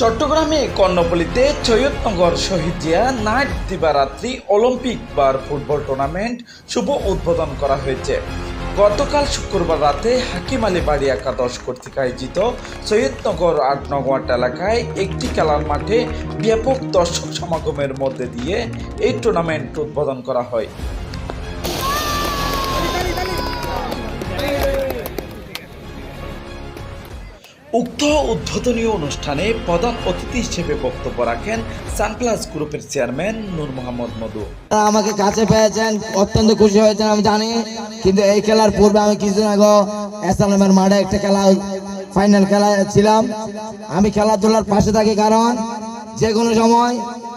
চট্টগ্রামে কর্ণপল্লীতে চৈয়দনগর শহীদ জিয়া নাইট দিবারাত্রি অলিম্পিক বার ফুটবল টুর্নামেন্ট শুভ উদ্বোধন করা হয়েছে। গতকাল শুক্রবার রাতে হাকিম আলী বাড়ি একাদশ কর্তৃক আয়োজিত সৈয়দনগর আট নগর এলাকায় একটি খেলার মাঠে ব্যাপক দর্শক সমাগমের মধ্যে দিয়ে এই টুর্নামেন্ট উদ্বোধন করা হয়। উক্ত উদ্বোধনী অনুষ্ঠানে প্রধান অতিথি হিসেবে বক্তব্য রাখেন সানপ্লাস গ্রুপের চেয়ারম্যান নূর মোহাম্মদ মধু। আমাকে কাছে পেয়েছেন, অত্যন্ত খুশি হয়েছেন, আমি জানি। কিন্তু এই খেলার পূর্বে আমি কিছুদিন আগে এসএলএমের মাঠে একটা খেলা ফাইনাল খেলা ছিলাম। আমি খেলাধুলার পাশে থাকি কারণ যে কোনো সময়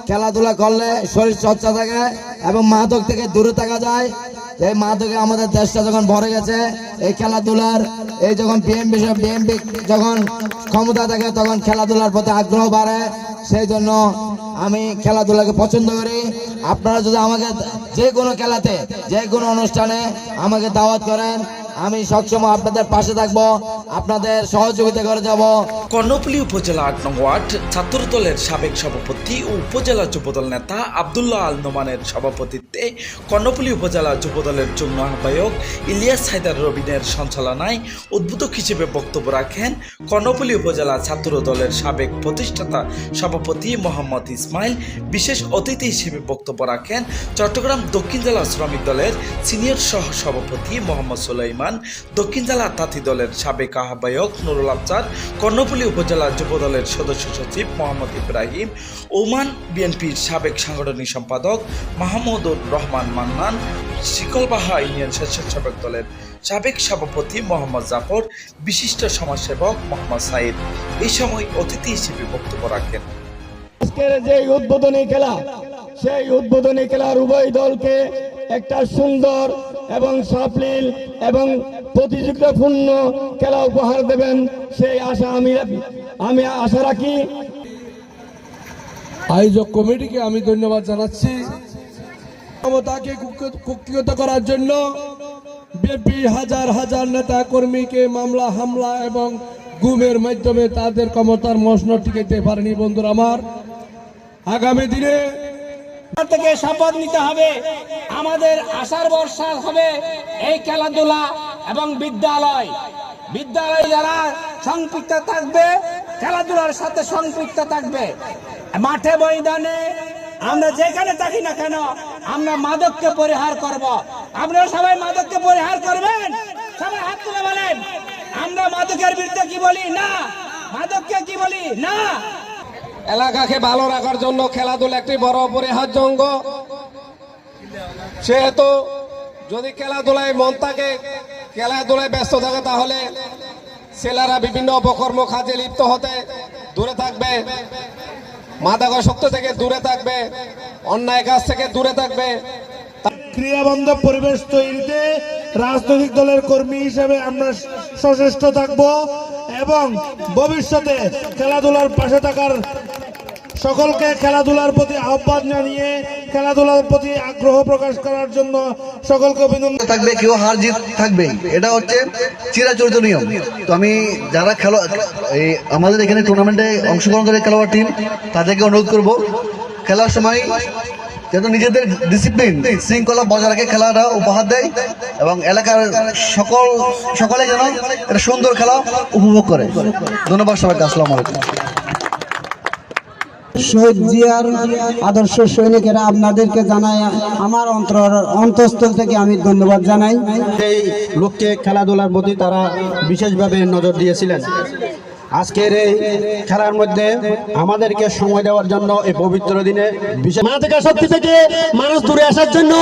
খেলাধুলা করলে শরীর চর্চা থাকে এবং মাদক থেকে দূরে থাকা যায়। এই মাদকে আমাদের দেশটা যখন ভরে গেছে, এই খেলাধুলার, এই যখন বিএমপি বিএমপি যখন ক্ষমতা থাকে, তখন খেলাধুলার প্রতি আগ্রহ বাড়ে। সেই জন্য আমি খেলাধুলাকে পছন্দ করি। আপনারা যদি আমাকে যে কোনো খেলাতে, যে কোনো অনুষ্ঠানে আমাকে দাওয়াত করেন। আমি সবসময় আপনাদের পাশে থাকব, আপনাদের সহযোগিতা করে যাব। কর্ণফুলী উপজেলা আট নং ওয়ার্ড ছাত্র দলের সাবেক সভাপতি ও উপজেলা যুবদল নেতা আবদুল্লাহ আল নোমানের সভাপতিত্বে কর্ণফুলী উপজেলা যুবদলের যুগ্ম আহ্বায়ক ইলিয়াস হায়দার রবিনের সঞ্চালনায় উদ্বোধক হিসেবে বক্তব্য রাখেন কর্ণফুলী উপজেলা ছাত্র দলের সাবেক প্রতিষ্ঠাতা সভাপতি মোহাম্মদ ইসমাইল। বিশেষ অতিথি হিসেবে বক্তব্য রাখেন চট্টগ্রাম দক্ষিণ জেলা শ্রমিক দলের সিনিয়র সহ সভাপতি মোহাম্মদ সুলাইমান, দক্ষিণ জেলা তাঁতি দলের সাবেক আহ্বায়ক নুরুল আফজার কর্ণফুলী উপজেলা যুব দলের সদস্য সচিব মোহাম্মদ ইব্রাহিম, ওমান বিএনপির সাবেক সাংগঠনিক সম্পাদক মাহমুদুর রহমান মান্নান, শিকলবাহা ইউনিয়ন স্বেচ্ছাসেবক দলের সাবেক সভাপতি মোহাম্মদ জাফর, বিশিষ্ট সমাজসেবক মোহাম্মদ সাইদ। এই সময় অতিথি হিসেবে বক্তব্য রাখেন। আজকের যে উদ্বোধনী খেলা সেই উদ্বোধনী খেলার উভয় দলকে একটা সুন্দর এবং সাফলিল এবং প্রতিযোগিতাপূর্ণ খেলা উপহার দেবেন সেই আশা আমি আমি আশা রাখি আয়োজক কমিটিকে আমি ধন্যবাদ জানাচ্ছি। ক্ষমতাকে কুক- কুক্ষিগত করার জন্য বিএনপি হাজার হাজার নেতা কর্মীকে মামলা, হামলা এবং গুমের মাধ্যমে তাদের ক্ষমতার মশন টিকাইতে পারেনি বন্ধুরা আমার। আগামী দিনে থেকে শপথ নিতে হবে। আমাদের আশার বর্ষা হবে এই খেলাধুলা এবং বিদ্যালয়। বিদ্যালয় যারা সম্পৃক্ত থাকবে, খেলাধুলার সাথে সম্পৃক্ত থাকবে। মাঠে, ময়দানে আমরা যেখানে থাকি না কেন, আমরা মাদককে পরিহার করব। আপনারা সবাই মাদককে পরিহার করবেন? সবাই হাত তুলে বলেন। আমরা মাদকের বিরুদ্ধে কি বলি? না। মাদককে কি বলি? না। এলাকাকে ভালো রাখার জন্য খেলাধুলা একটি বড় অপরিহার্য অঙ্গ। সেহেতু যদি খেলাধুলায় মন থাকে, খেলাধুলায় ব্যস্ত থাকে, তাহলে ছেলেরা বিভিন্ন অপকর্ম কাজে লিপ্ত হতে দূরে থাকবে, মাদকাসক্ত থেকে দূরে থাকবে, অন্যায় কাজ থেকে দূরে থাকবে। ক্রিয়াবন্ধ পরিবেশ তৈরিতে রাজনৈতিক দলের কর্মী হিসেবে আমরা সচেষ্ট থাকব এবং ভবিষ্যতে খেলাধুলার পাশে থাকার সকলকে খেলাধুলার প্রতি আহ্বান জানিয়ে, খেলাধুলার প্রতি আগ্রহ প্রকাশ করার জন্য সকলকে অভিনন্দন। থাকবে, কেউ হার জিত থাকবে। এটা হচ্ছে চিরাচরিত নিয়ম। তো আমি যারা খেলো, এই আমাদের এখানে টুর্নামেন্টে অংশগ্রহণ করে খেলোয়াড় টিম তাদেরকে অনুরোধ করব, খেলার সময় যেন নিজেদের ডিসিপ্লিন শৃঙ্খলা বজায় রাখে খেলাটা উপহার দেয় এবং এলাকার সকল, সকলে যেন একটা সুন্দর খেলা উপভোগ করে। ধন্যবাদ সবাইকে, আসসালামু আলাইকুম। শহীদ জিয়ার আদর্শ সৈনিকেরা আপনাদেরকে জানাই আমার অন্তর অন্তঃস্থল থেকে আমি ধন্যবাদ জানাই। এই লোককে খেলাধুলার প্রতি তারা বিশেষভাবে নজর দিয়েছিলেন। আজকের এই খেলার মধ্যে আমাদেরকে সময় দেওয়ার জন্য এই পবিত্র দিনে বিশেষ মাদকা শক্তি থেকে মানুষ দূরে আসার জন্য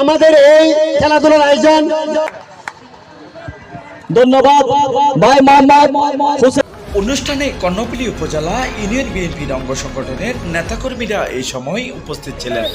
আমাদের এই খেলাধুলার আয়োজন। ধন্যবাদ। ভাই মোহাম্মদ হোসেন অনুষ্ঠানে কর্ণপল্লী উপজেলা ইউনিয়ন বিএনপির অঙ্গ সংগঠনের নেতাকর্মীরা এই সময় উপস্থিত ছিলেন।